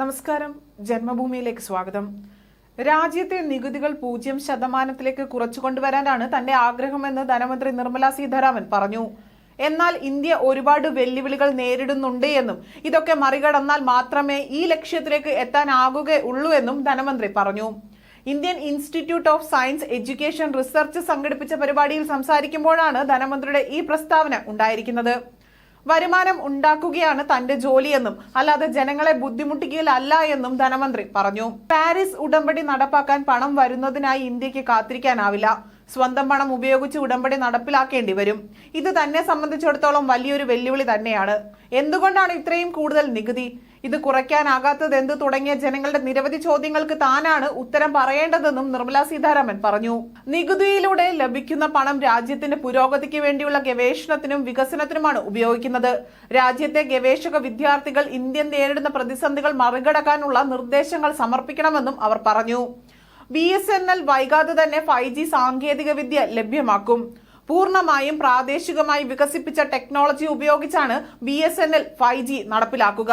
നമസ്കാരം. ജന്മഭൂമിയിലേക്ക് സ്വാഗതം. രാജ്യത്തെ നികുതികൾ പൂജ്യം ശതമാനത്തിലേക്ക് കുറച്ചു കൊണ്ടുവരാനാണ് തന്റെ ആഗ്രഹമെന്ന് ധനമന്ത്രി നിർമ്മല സീതാരാമൻ പറഞ്ഞു. എന്നാൽ ഇന്ത്യ ഒരുപാട് വെല്ലുവിളികൾ നേരിടുന്നുണ്ട് എന്നും ഇതൊക്കെ മറികടന്നാൽ മാത്രമേ ഈ ലക്ഷ്യത്തിലേക്ക് എത്താനാകുകയുള്ളൂ എന്നും ധനമന്ത്രി പറഞ്ഞു. Indian institute of science education research സംഘടിപ്പിച്ച പരിപാടിയിൽ സംസാരിക്കുമ്പോഴാണ് ധനമന്ത്രിയുടെ ഈ പ്രസ്താവന ഉണ്ടായിരിക്കുന്നത്. വരുമാനം ഉണ്ടാക്കുകയാണ് തന്റെ ജോലിയെന്നും അല്ലാതെ ജനങ്ങളെ ബുദ്ധിമുട്ടിക്കലല്ല എന്നും ധനമന്ത്രി പറഞ്ഞു. പാരീസ് ഉടമ്പടി നടപ്പാക്കാൻ പണം വരുന്നതിനായി ഇന്ത്യയ്ക്ക് കാത്തിരിക്കാനാവില്ല. സ്വന്തം പണം ഉപയോഗിച്ച് ഉടമ്പടി നടപ്പിലാക്കേണ്ടി വരും. ഇത് തന്നെ സംബന്ധിച്ചിടത്തോളം വലിയൊരു വെല്ലുവിളി തന്നെയാണ്. എന്തുകൊണ്ടാണ് ഇത്രയും കൂടുതൽ നികുതി? ഇത് കുറയ്ക്കാനാകാത്തത് എന്ത് തുടങ്ങിയ ജനങ്ങളുടെ നിരവധി ചോദ്യങ്ങൾക്ക് താനാണ് ഉത്തരം പറയേണ്ടതെന്നും നിർമ്മലാ സീതാരാമൻ പറഞ്ഞു. നികുതിയിലൂടെ ലഭിക്കുന്ന പണം രാജ്യത്തിന്റെ പുരോഗതിക്ക് വേണ്ടിയുള്ള ഗവേഷണത്തിനും വികസനത്തിനുമാണ് ഉപയോഗിക്കുന്നത്. രാജ്യത്തെ ഗവേഷക വിദ്യാർത്ഥികൾ ഇന്ത്യൻ നേരിടുന്ന പ്രതിസന്ധികൾ മറികടക്കാനുള്ള നിർദ്ദേശങ്ങൾ സമർപ്പിക്കണമെന്നും അവർ പറഞ്ഞു. ബി എസ് എൻ എൽ വൈകാതെ തന്നെ ഫൈവ് ജി സാങ്കേതിക വിദ്യ ലഭ്യമാക്കും. പൂർണമായും പ്രാദേശികമായി വികസിപ്പിച്ച ടെക്നോളജി ഉപയോഗിച്ചാണ് B S N L five G നടപ്പിലാക്കുക.